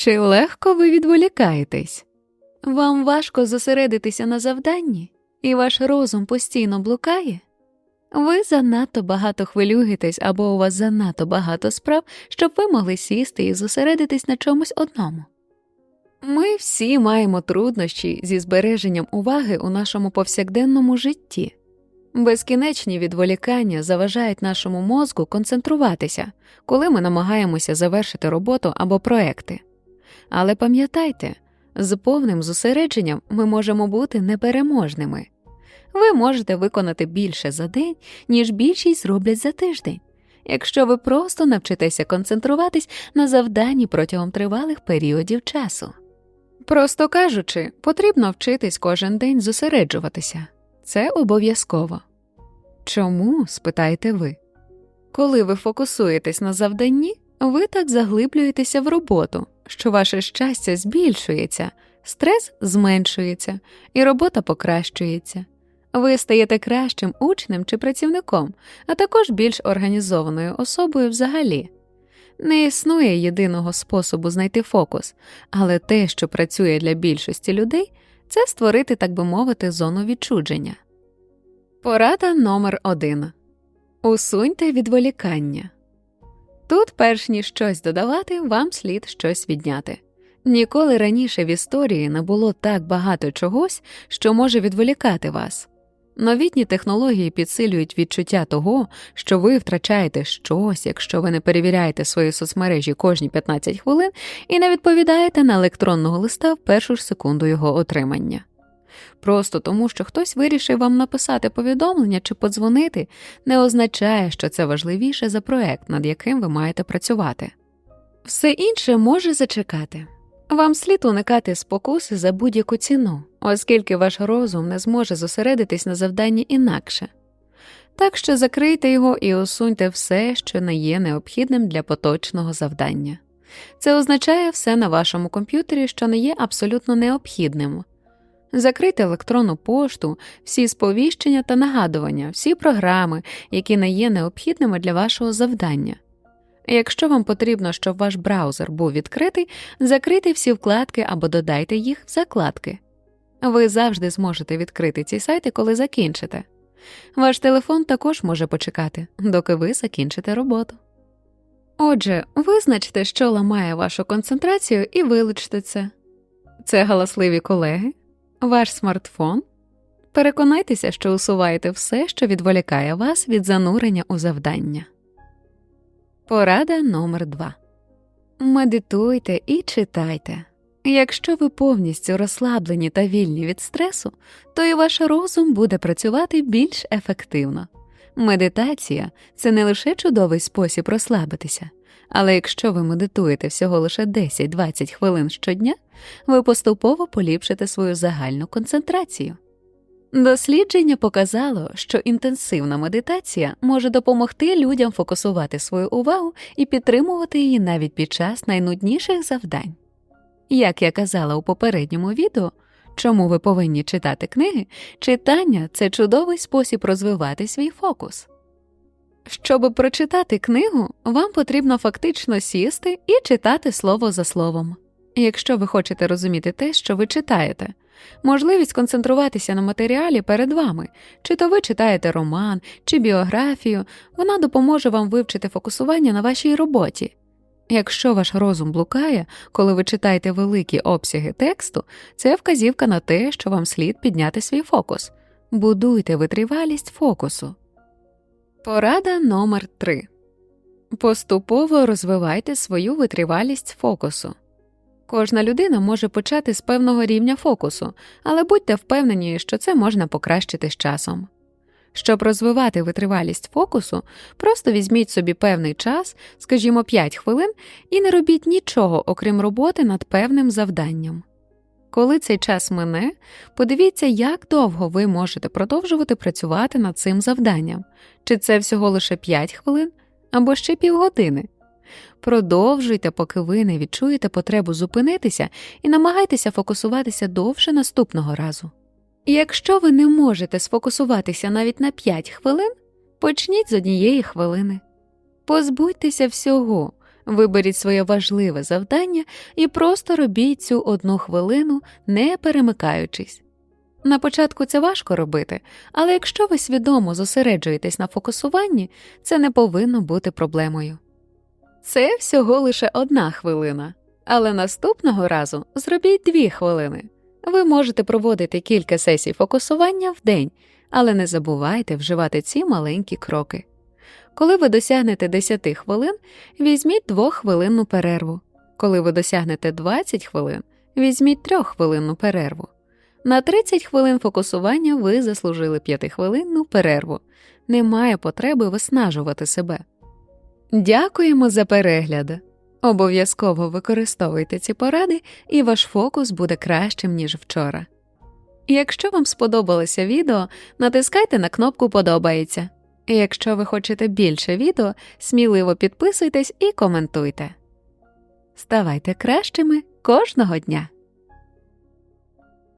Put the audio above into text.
Чи легко ви відволікаєтесь? Вам важко зосередитися на завданні, і ваш розум постійно блукає? Ви занадто багато хвилюєтесь або у вас занадто багато справ, щоб ви могли сісти і зосередитись на чомусь одному. Ми всі маємо труднощі зі збереженням уваги у нашому повсякденному житті. Безкінечні відволікання заважають нашому мозку концентруватися, коли ми намагаємося завершити роботу або проекти. Але пам'ятайте, з повним зосередженням ми можемо бути непереможними. Ви можете виконати більше за день, ніж більшість зроблять за тиждень, якщо ви просто навчитеся концентруватись на завданні протягом тривалих періодів часу. Просто кажучи, потрібно вчитись кожен день зосереджуватися. Це обов'язково. Чому? спитаєте ви. Коли ви фокусуєтесь на завданні, ви так заглиблюєтеся в роботу, що ваше щастя збільшується, стрес зменшується, і робота покращується. Ви стаєте кращим учнем чи працівником, а також більш організованою особою взагалі. Не існує єдиного способу знайти фокус, але те, що працює для більшості людей, це створити, так би мовити, зону відчудження. Порада номер один Усуньте відволікання. Тут, перш ніж щось додавати, вам слід щось відняти. Ніколи раніше в історії не було так багато чогось, що може відволікати вас. Новітні технології підсилюють відчуття того, що ви втрачаєте щось, якщо ви не перевіряєте свої соцмережі кожні 15 хвилин і не відповідаєте на електронного листа в першу ж секунду його отримання. Просто тому, що хтось вирішив вам написати повідомлення чи подзвонити, не означає, що це важливіше за проект, над яким ви маєте працювати. Все інше може зачекати. Вам слід уникати спокуси за будь-яку ціну, оскільки ваш розум не зможе зосередитись на завданні інакше. Так що закрийте його і усуньте все, що не є необхідним для поточного завдання. Це означає все на вашому комп'ютері, що не є абсолютно необхідним. Закрийте електронну пошту, всі сповіщення та нагадування, всі програми, які не є необхідними для вашого завдання. Якщо вам потрібно, щоб ваш браузер був відкритий, закрийте всі вкладки або додайте їх в закладки. Ви завжди зможете відкрити ці сайти, коли закінчите. Ваш телефон також може почекати, доки ви закінчите роботу. Отже, визначте, що ламає вашу концентрацію, і вилучте це. Це галасливі колеги, ваш смартфон. Переконайтеся, що усуваєте все, що відволікає вас від занурення у завдання. Порада номер 2 Медитуйте і читайте. Якщо ви повністю розслаблені та вільні від стресу, то і ваш розум буде працювати більш ефективно. Медитація це не лише чудовий спосіб розслабитися, але якщо ви медитуєте всього лише 10-20 хвилин щодня, ви поступово поліпшите свою загальну концентрацію. Дослідження показало, що інтенсивна медитація може допомогти людям фокусувати свою увагу і підтримувати її навіть під час найнудніших завдань. Як я казала у попередньому відео, чому ви повинні читати книги, читання це чудовий спосіб розвивати свій фокус. Щоб прочитати книгу, вам потрібно фактично сісти і читати слово за словом. Якщо ви хочете розуміти те, що ви читаєте, можливість концентруватися на матеріалі перед вами, чи то ви читаєте роман, чи біографію, вона допоможе вам вивчити фокусування на вашій роботі. Якщо ваш розум блукає, коли ви читаєте великі обсяги тексту, це вказівка на те, що вам слід підняти свій фокус. Будуйте витривалість фокусу. Порада номер 3 Поступово розвивайте свою витривалість фокусу. Кожна людина може почати з певного рівня фокусу, але будьте впевнені, що це можна покращити з часом. Щоб розвивати витривалість фокусу, просто візьміть собі певний час, скажімо 5 хвилин, і не робіть нічого, окрім роботи над певним завданням. Коли цей час мине, подивіться, як довго ви можете продовжувати працювати над цим завданням, чи це всього лише 5 хвилин або ще півгодини. Продовжуйте, поки ви не відчуєте потребу зупинитися і намагайтеся фокусуватися довше наступного разу. Якщо ви не можете сфокусуватися навіть на 5 хвилин, почніть з однієї хвилини. Позбудьтеся всього, Виберіть своє важливе завдання і просто робіть цю одну хвилину, не перемикаючись. На початку це важко робити, але якщо ви свідомо зосереджуєтесь на фокусуванні, це не повинно бути проблемою. Це всього лише одна хвилина, але наступного разу зробіть дві хвилини. Ви можете проводити кілька сесій фокусування в день, але не забувайте вживати ці маленькі кроки. Коли ви досягнете 10 хвилин, візьміть 2-хвилинну перерву. Коли ви досягнете 20 хвилин, візьміть 3-хвилинну перерву. На 30 хвилин фокусування ви заслужили 5-хвилинну перерву. Немає потреби виснажувати себе. Дякуємо за перегляд. Обов'язково використовуйте ці поради, і ваш фокус буде кращим, ніж вчора. Якщо вам сподобалося відео, натискайте на кнопку Подобається. І якщо ви хочете більше відео, сміливо підписуйтесь і коментуйте. Ставайте кращими кожного дня!